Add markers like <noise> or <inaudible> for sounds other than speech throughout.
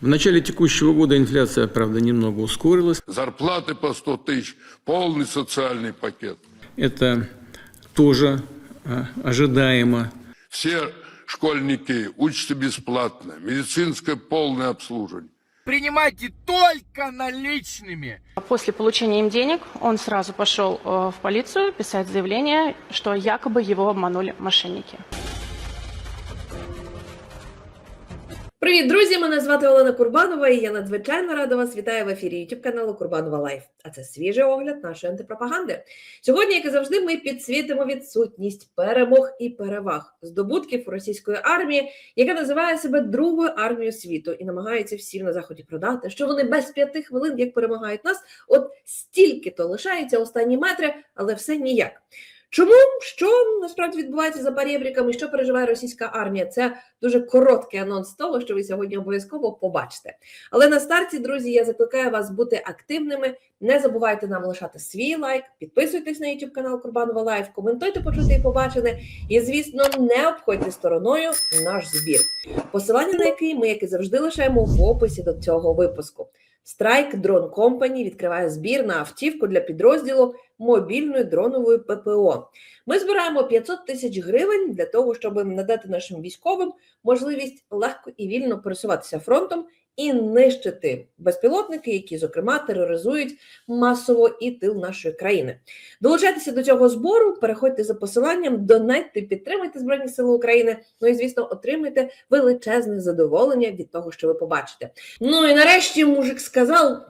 В начале текущего года инфляция, правда, немного ускорилась. Зарплаты по 100 тысяч, полный социальный пакет. Это тоже а, ожидаемо. Все школьники учатся бесплатно, медицинское полное обслуживание. принимайте только наличными. После получения им денег он сразу пошел э, в полицию писать заявление, что якобы его обманули мошенники. Привіт, друзі! Мене звати Олена Курбанова, і я надзвичайно рада вас вітаю в ефірі YouTube каналу Курбанова Лайф. А це свіжий огляд нашої антипропаганди. Сьогодні, як і завжди, ми підсвітимо відсутність перемог і переваг здобутків російської армії, яка називає себе другою армією світу і намагається всім на заході продати, що вони без п'яти хвилин як перемагають нас. От стільки то лишається останні метри, але все ніяк. Чому що насправді відбувається за парєбріками, що переживає російська армія? Це дуже короткий анонс того, що ви сьогодні обов'язково побачите. Але на старті, друзі, я закликаю вас бути активними. Не забувайте нам лишати свій лайк, підписуйтесь на YouTube канал Курбанова Лайф, коментуйте, почути і побачене. І, звісно, не обходьте стороною наш збір, посилання на який ми, як і завжди, лишаємо в описі до цього випуску. Страйк Дрон Компані відкриває збір на автівку для підрозділу мобільної дронової ППО. Ми збираємо 500 тисяч гривень для того, щоб надати нашим військовим можливість легко і вільно пересуватися фронтом і нищити безпілотники, які, зокрема, тероризують масово і тил нашої країни. Долучайтеся до цього збору, переходьте за посиланням, донайте, підтримайте Збройні Сили України. Ну і звісно, отримайте величезне задоволення від того, що ви побачите. Ну і нарешті мужик сказав,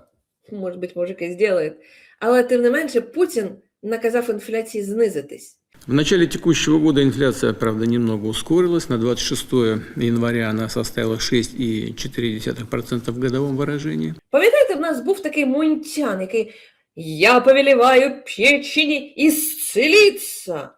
може бути, мужик і зробить, але тим не менше Путін наказав інфляції знизитись. В начале текущего года инфляция, правда, немного ускорилась. На 26 января она составила 6,4% в годовом выражении. Пам'ятаєте, в нас був такий Мунтян, який я повеліваю печені ісцелиться,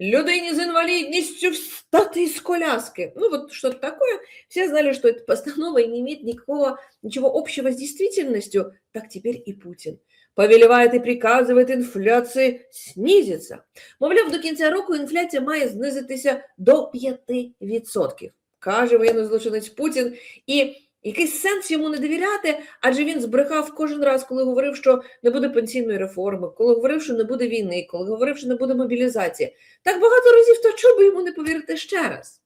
людині з інвалідністю встати из коляски. Ну вот что-то такое. Все знали, что эта постанова и не имеет никакого, ничего общего с действительностью. Так теперь и Путин. Повеліває і приказує інфляції снизиться. Мовляв, до кінця року інфляція має знизитися до 5%. Каже воєнний злочинець Путін. І якийсь сенс йому не довіряти, адже він збрехав кожен раз, коли говорив, що не буде пенсійної реформи, коли говорив, що не буде війни, коли говорив, що не буде мобілізації. Так багато разів, то би йому не повірити ще раз?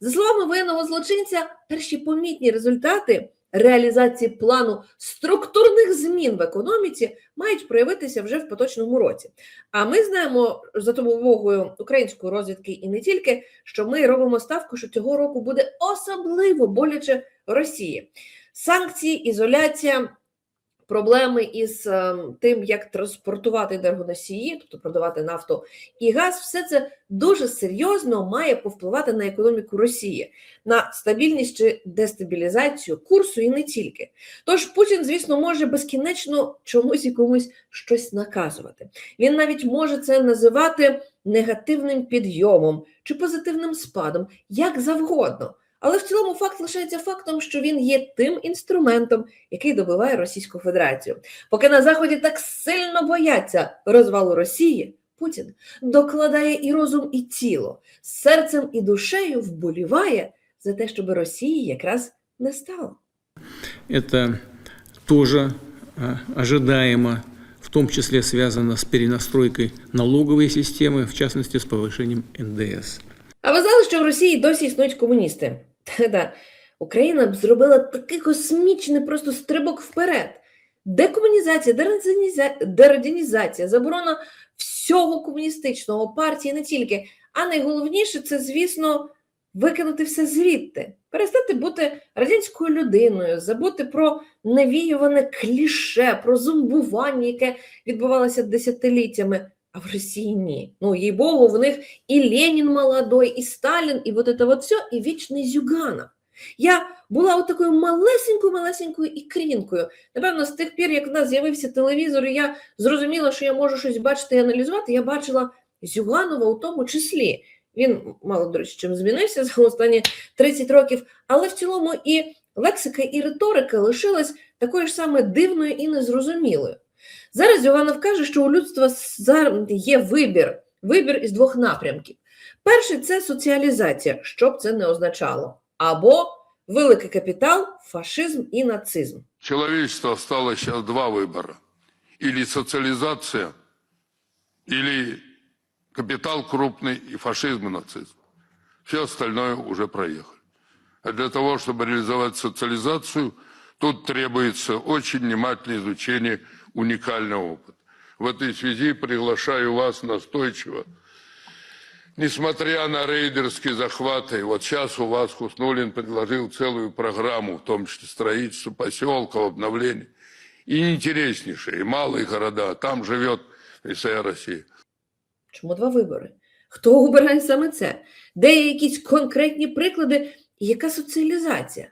За словами воєнного злочинця, перші помітні результати реалізації плану структурних змін в економіці мають проявитися вже в поточному році. А ми знаємо за допомогою української розвідки і не тільки, що ми робимо ставку, що цього року буде особливо боляче Росії. Санкції, ізоляція. Проблеми із е, тим, як транспортувати енергоносії, тобто продавати нафту і газ, все це дуже серйозно має повпливати на економіку Росії, на стабільність чи дестабілізацію курсу і не тільки. Тож Путін, звісно, може безкінечно чомусь і комусь щось наказувати. Він навіть може це називати негативним підйомом чи позитивним спадом, як завгодно. Але в цілому факт лишається фактом, що він є тим інструментом, який добиває Російську Федерацію. Поки на Заході так сильно бояться розвалу Росії, Путін докладає і розум, і тіло, серцем і душею вболіває за те, щоб Росії якраз не стало. Это тоже а, ожидаемо, в том числе связано с перенастройкой налоговой системы, в частности, с повышением НДС. А ви знали, що в Росії досі існують комуністи? Та-да. Україна б зробила такий космічний просто стрибок вперед. Декомунізація, дерадянізація, заборона всього комуністичного партії не тільки. А найголовніше це, звісно, викинути все звідти, перестати бути радянською людиною, забути про навіюване кліше, про зомбування, яке відбувалося десятиліттями. А в Росії ні. Ну, їй Богу, в них і Ленін молодой, і Сталін, і вот это вот все, і вічний Зюганов. Я була от такою малесенькою, малесенькою ікрінкою. Напевно, з тих пір, як в нас з'явився телевізор, і я зрозуміла, що я можу щось бачити і аналізувати, я бачила Зюганова у тому числі. Він мало, до речі, чим змінився за останні 30 років, але в цілому і лексика, і риторика лишилась такою ж саме дивною і незрозумілою. Зараз Зюганов каже, що у людства зараз є вибір, вибір із двох напрямків. Перший це соціалізація, що б це не означало, або великий капітал, фашизм і нацизм. Человечество осталось сейчас два выбора. Или социализация, или капитал крупный и фашизм и нацизм. Все остальное уже проехали. А для того, чтобы реализовать социализацию, тут требуется очень внимательное изучение уникального опыта. В этой связи приглашаю вас настойчиво Несмотря на рейдерские захваты, вот сейчас у вас Хуснулин предложил целую программу, в том числе строительство поселков, обновление. И интереснейшие, и малые города, там живет вся Россия. Чому два вибори? Хто обирає саме це? Де є якісь конкретні приклади і яка соціалізація?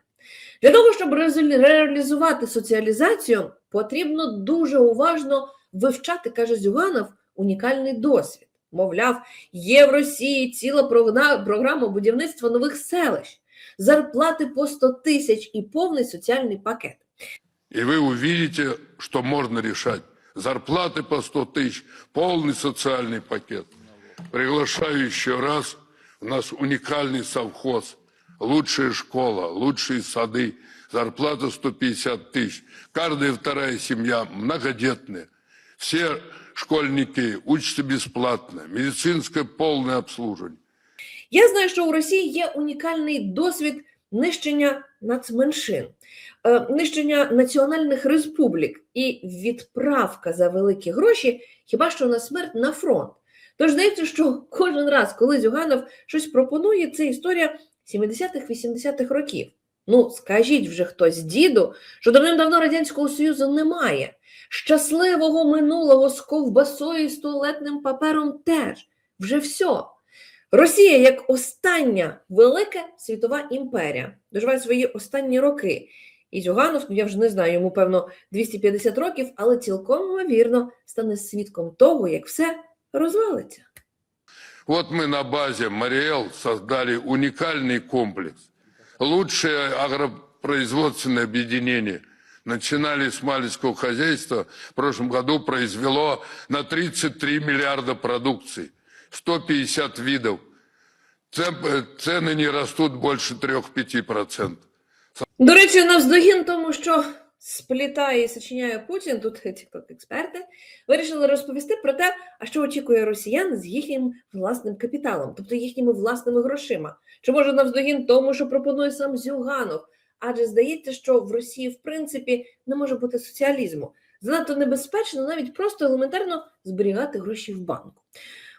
Для того, щоб резу- реалізувати соціалізацію, потрібно дуже уважно вивчати, каже Зюганов, унікальний досвід. Мовляв, є в Росії ціла прогна- програма будівництва нових селищ, зарплати по 100 тисяч і повний соціальний пакет. И вы увидите, что можно решать. Зарплаты по 100 тысяч, полный социальный пакет. Приглашаю еще раз. У нас уникальный совхоз. Лучшая школа, лучшие сады. Зарплата 150 тысяч. Каждая вторая семья многодетная. Все школьники учатся бесплатно. Медицинское полное обслуживание. Я знаю, що у Росії є унікальний досвід нищення нацменшин, е, нищення національних республік і відправка за великі гроші, хіба що на смерть на фронт. Тож здається, що кожен раз, коли Зюганов щось пропонує, це історія 70-х-80-х років. Ну, скажіть вже хтось діду, що давним-давно Радянського Союзу немає. Щасливого минулого з ковбасою і з туалетним папером теж. Вже все. Росія як остання велика світова імперія доживає свої останні роки. І Зюганов, ну я вже не знаю, йому певно 250 років, але цілком ймовірно стане свідком того, як все розвалиться. Вот мы на базе Мариэл создали уникальный комплекс. Лучшее агропроизводственное объединение. Начинали с маленького хозяйства. В прошлом году произвело на 33 миллиарда продукции. 150 видов. Цен- э, Цены не растут больше 3-5%. До речі, навздогін тому, що сплітає і сочиняє Путін, тут <laughs> тікток експерти вирішили розповісти про те, а що очікує росіян з їхнім власним капіталом, тобто їхніми власними грошима. Чи може навздогін тому, що пропонує сам Зюганов? Адже здається, що в Росії в принципі не може бути соціалізму. Занадто небезпечно навіть просто елементарно зберігати гроші в банку.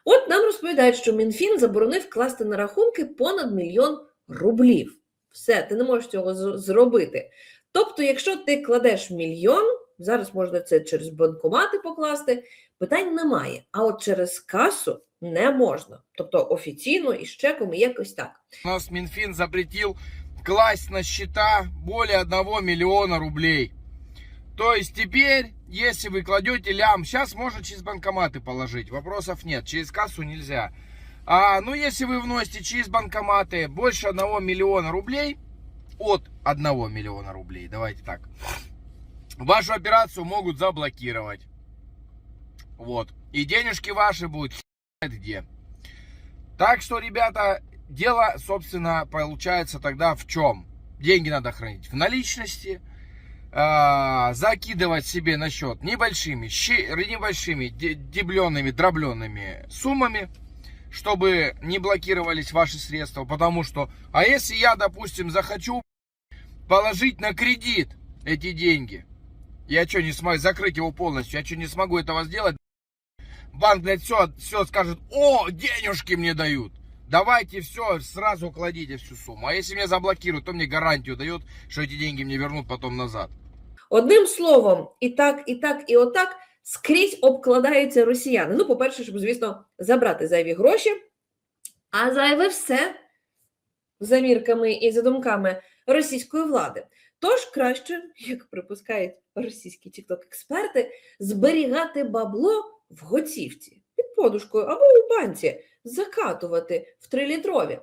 От нам розповідають, що Мінфін заборонив класти на рахунки понад мільйон рублів. Все, ти не можеш цього зробити. Тобто, якщо ти кладеш мільйон, зараз можна це через банкомати покласти, питань немає. А от через касу не можна. Тобто офіційно і з чеком і якось так. У нас Минфин запретил класть на счета более 1 миллиона рублей. То есть теперь, если вы кладете лям, сейчас можно через банкоматы положить, вопросов нет, через кассу нельзя. А, ну, если вы вносите через банкоматы больше 1 миллиона рублей, от 1 миллиона рублей, давайте так, вашу операцию могут заблокировать. Вот. И денежки ваши будут где. Так что, ребята, дело, собственно, получается тогда в чем? Деньги надо хранить в наличности, а, закидывать себе на счет небольшими, щи- небольшими де- дебленными, дробленными суммами, чтобы не блокировались ваши средства, потому что, а если я, допустим, захочу положить на кредит эти деньги, я что, не смогу закрыть его полностью, я что, не смогу этого сделать, банк, блядь, все, все скажет, о, денежки мне дают. Давайте все, сразу кладите всю сумму. А если меня заблокируют, то мне гарантию дают, что эти деньги мне вернут потом назад. Одним словом, і так, і так, і отак Скрізь обкладаються росіяни. Ну, по-перше, щоб, звісно, забрати зайві гроші, а зайве все за мірками і за думками російської влади. Тож краще, як припускають російські тікток-експерти, зберігати бабло в готівці під подушкою або у банці, закатувати в трилітрові.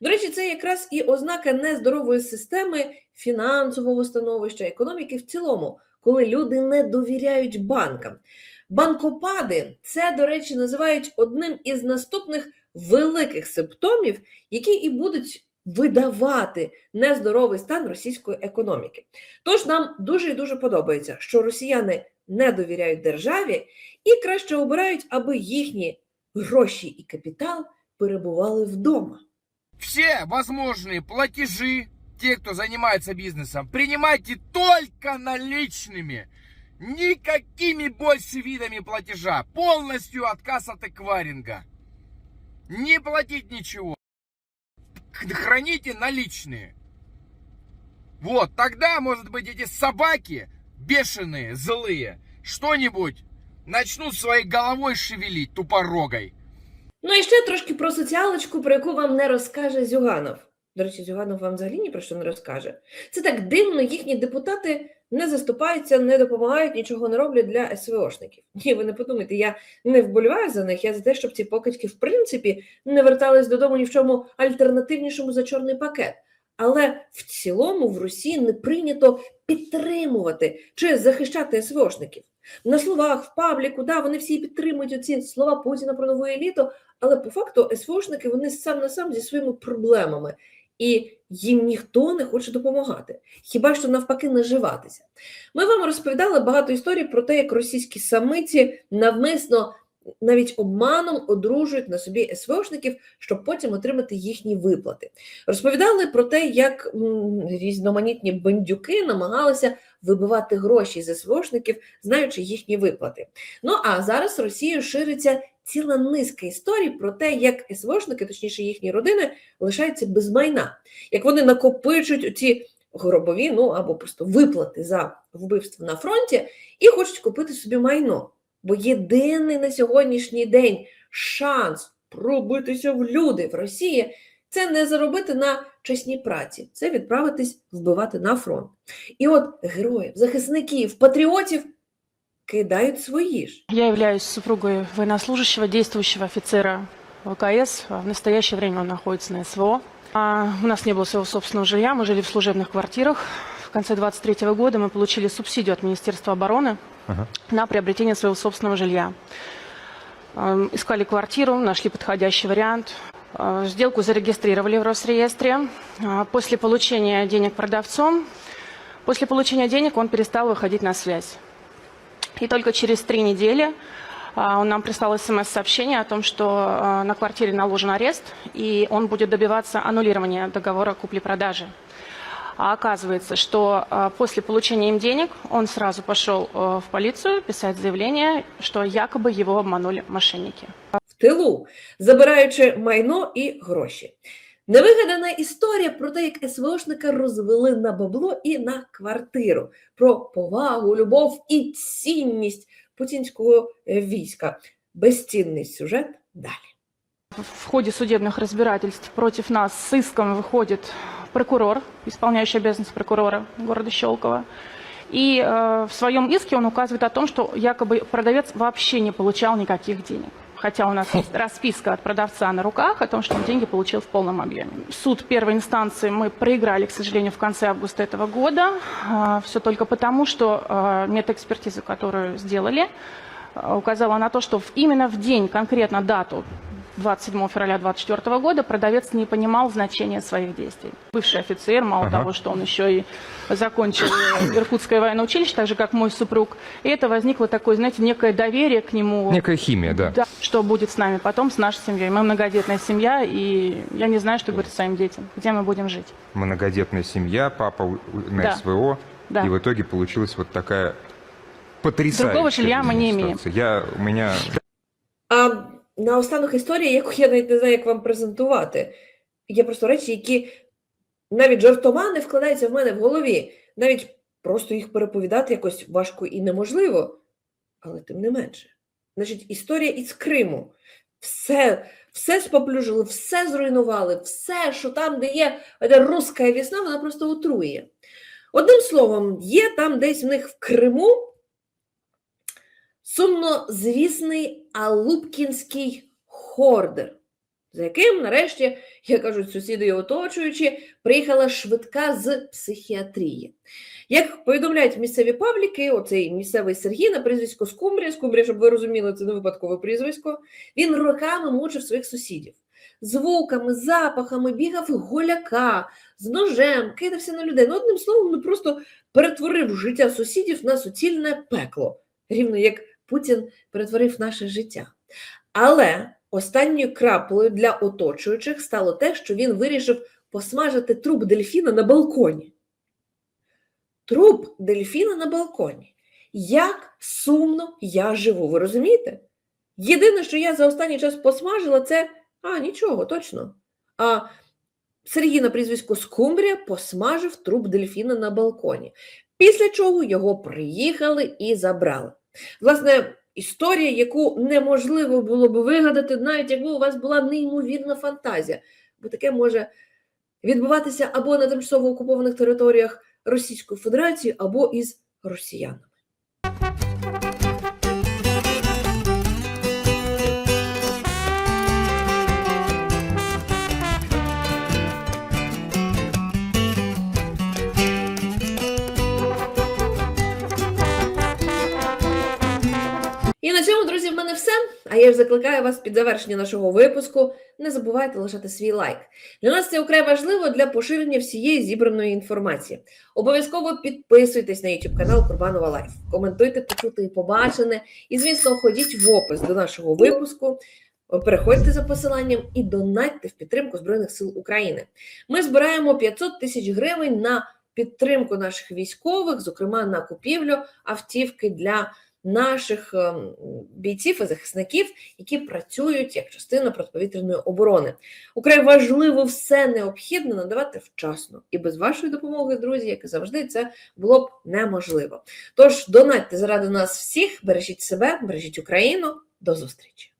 До речі, це якраз і ознака нездорової системи фінансового становища, економіки в цілому, коли люди не довіряють банкам. Банкопади це, до речі, називають одним із наступних великих симптомів, які і будуть видавати нездоровий стан російської економіки. Тож нам дуже і дуже подобається, що росіяни не довіряють державі і краще обирають, аби їхні гроші і капітал перебували вдома. Все возможные платежи, те, кто занимается бизнесом, принимайте только наличными. Никакими больше видами платежа. Полностью отказ от эквайринга. Не платить ничего. Храните наличные. Вот, тогда, может быть, эти собаки бешеные, злые, что-нибудь начнут своей головой шевелить тупорогой. Ну і ще трошки про соціалочку, про яку вам не розкаже Зюганов. До речі, Зюганов вам взагалі ні про що не розкаже. Це так дивно, їхні депутати не заступаються, не допомагають, нічого не роблять для СВОшників. Ні, ви не подумайте, я не вболіваю за них, я за те, щоб ці покидьки, в принципі, не вертались додому ні в чому альтернативнішому за чорний пакет. Але в цілому в Росії не прийнято підтримувати чи захищати СВОшників. На словах, в пабліку, да, вони всі підтримують оці слова Путіна про нову еліту, але по факту СВОшники вони сам на сам зі своїми проблемами, і їм ніхто не хоче допомагати, хіба що навпаки наживатися. Ми вам розповідали багато історій про те, як російські самиці навмисно навіть обманом одружують на собі СВОшників, щоб потім отримати їхні виплати. Розповідали про те, як різноманітні бандюки намагалися вибивати гроші з СВОшників, знаючи їхні виплати. Ну а зараз Росією шириться ціла низка історій про те, як СВОшники, точніше їхні родини, лишаються без майна, як вони накопичують ці гробові, ну або просто виплати за вбивство на фронті, і хочуть купити собі майно. Бо єдиний на сьогоднішній день шанс пробитися в люди в Росії це не заробити на чесній праці, це відправитись вбивати на фронт. І от героїв, захисників, патріотів кидають свої ж. Я являюсь супругой военнослужащего, действующего офицера ВКС. В настоящее время он находится на СВО. А, У нас не было своего собственного жилья, мы жили в служебных квартирах. В конце 23 года мы получили субсидию от Министерства обороны Ага. на приобретение своего собственного жилья. Эм, Искали квартиру, нашли подходящий вариант. Э, Сделку зарегистрировали в Росреестре. А, После получения денег продавцом, после получения денег он перестал выходить на связь. И только через три недели а, он нам прислал смс-сообщение о том, что а, на квартире наложен арест, и он будет добиваться аннулирования договора купли-продажи. А оказывается, что а, после получения им денег он сразу пошел в полицию писать заявление, что якобы его обманули мошенники. в тилу, забираючи майно і гроші. Невигадана історія про те, як СВОшника розвели на бабло і на квартиру, про повагу, любов і цінність путінського е, війська. Безцінний сюжет далі. В ходе судебных разбирательств против нас с иском выходит прокурор, исполняющий обязанности прокурора города Щелково. И э, в своем иске он указывает о том, что якобы продавец вообще не получал никаких денег. Хотя у нас есть <laughs> расписка от продавца на руках о том, что он деньги получил в полном объеме. Суд первой инстанции мы проиграли, к сожалению, в конце августа этого года. Все только потому, что э, медэкспертизу, которую сделали, э, указала на то, что в- именно в день, конкретно дату 27 февраля 2024 года продавец не понимал значения своих действий. Бывший офицер, мало Ага. того, что он еще и закончил э, Иркутское военное училище, так же, как мой супруг. И это возникло такое, знаете, некое доверие к нему. Некая химия, да. Да, что будет с нами потом, с нашей семьей. Мы многодетная семья, и я не знаю, что говорить своим детям, где мы будем жить. Многодетная семья, папа на Да. СВО. Да. И в итоге получилась вот такая потрясающая Другого жилья мы не имеем. Я, у меня А наостанок історія, яку я навіть не знаю, як вам презентувати. Є просто речі, які навіть жартома не вкладаються в мене в голові. Навіть просто їх переповідати якось важко і неможливо, але тим не менше. Значить, історія із Криму. Все, все споплюжили, все зруйнували, все, що там, де є де руська весна, вона просто отрує. Одним словом, є там десь в них в Криму сумнозвісний Алупкінський хордер, за яким, нарешті, як кажуть сусіди і оточуючі, приїхала швидка з психіатрії. Як повідомляють місцеві пабліки, оцей місцевий Сергій на прізвисько Скумбрія, Скумбрія, щоб ви розуміли, це не випадкове прізвисько, він роками мучив своїх сусідів. звуками, запахами, бігав голяка з ножем, кидався на людей. Ну, одним словом, ну просто перетворив життя сусідів на суцільне пекло, рівно як Путін перетворив наше життя. Але останньою краплею для оточуючих стало те, що він вирішив посмажити труп дельфіна на балконі. Труп дельфіна на балконі. Як сумно я живу, ви розумієте? Єдине, що я за останній час посмажила, це а, нічого, точно. А Сергій на прізвисько Скумбрія посмажив труп дельфіна на балконі, після чого його приїхали і забрали. Власне, історія, яку неможливо було б вигадати, навіть якби у вас була неймовірна фантазія, бо таке може відбуватися або на тимчасово окупованих територіях Російської Федерації, або із росіянами. І на цьому, друзі, в мене все. А я ж закликаю вас під завершення нашого випуску. Не забувайте лишати свій лайк. Для нас це вкрай важливо для поширення всієї зібраної інформації. Обов'язково підписуйтесь на YouTube канал Курбанова Лайф, коментуйте почуте і побачене. І, звісно, ходіть в опис до нашого випуску. Переходьте за посиланням і донатьте в підтримку Збройних сил України. Ми збираємо 500 тисяч гривень на підтримку наших військових, зокрема на купівлю автівки для наших ем, бійців і захисників, які працюють як частина протиповітряної оборони. Украй важливо все необхідне надавати вчасно. І без вашої допомоги, друзі, як і завжди, це було б неможливо. Тож донатьте заради нас всіх, бережіть себе, бережіть Україну. До зустрічі!